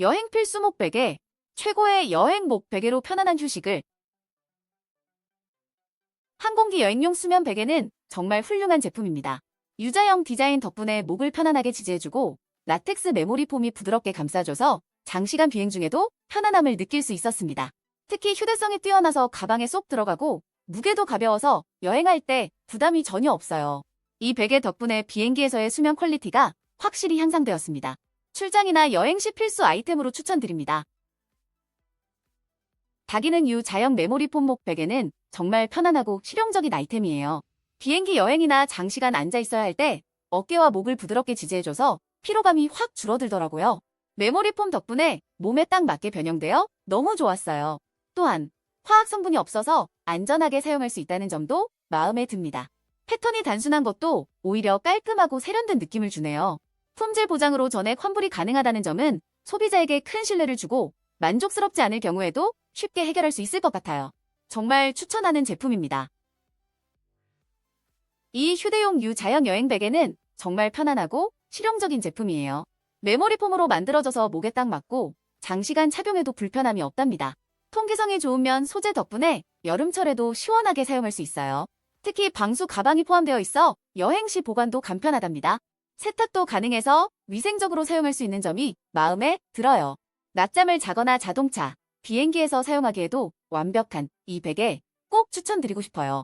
여행 필수 목베개, 최고의 여행 목베개로 편안한 휴식을. 항공기 여행용 수면 베개는 정말 훌륭한 제품입니다. 유자형 디자인 덕분에 목을 편안하게 지지해주고 라텍스 메모리 폼이 부드럽게 감싸줘서 장시간 비행 중에도 편안함을 느낄 수 있었습니다. 특히 휴대성이 뛰어나서 가방에 쏙 들어가고 무게도 가벼워서 여행할 때 부담이 전혀 없어요. 이 베개 덕분에 비행기에서의 수면 퀄리티가 확실히 향상되었습니다. 출장이나 여행 시 필수 아이템으로 추천드립니다. 다기능 유 자형 메모리 폼목 베개는 정말 편안하고 실용적인 아이템이에요. 비행기 여행이나 장시간 앉아 있어야 할 때 어깨와 목을 부드럽게 지지해줘서 피로감이 확 줄어들더라고요. 메모리 폼 덕분에 몸에 딱 맞게 변형되어 너무 좋았어요. 또한 화학 성분이 없어서 안전하게 사용할 수 있다는 점도 마음에 듭니다. 패턴이 단순한 것도 오히려 깔끔하고 세련된 느낌을 주네요. 품질 보장으로 전액 환불이 가능하다는 점은 소비자에게 큰 신뢰를 주고 만족스럽지 않을 경우에도 쉽게 해결할 수 있을 것 같아요. 정말 추천하는 제품입니다. 이 휴대용 유자형 여행 베개는 정말 편안하고 실용적인 제품이에요. 메모리 폼으로 만들어져서 목에 딱 맞고 장시간 착용해도 불편함이 없답니다. 통기성이 좋으면 소재 덕분에 여름철에도 시원하게 사용할 수 있어요. 특히 방수 가방이 포함되어 있어 여행 시 보관도 간편하답니다. 세탁도 가능해서 위생적으로 사용할 수 있는 점이 마음에 들어요. 낮잠을 자거나 자동차, 비행기에서 사용하기에도 완벽한 이 베개 꼭 추천드리고 싶어요.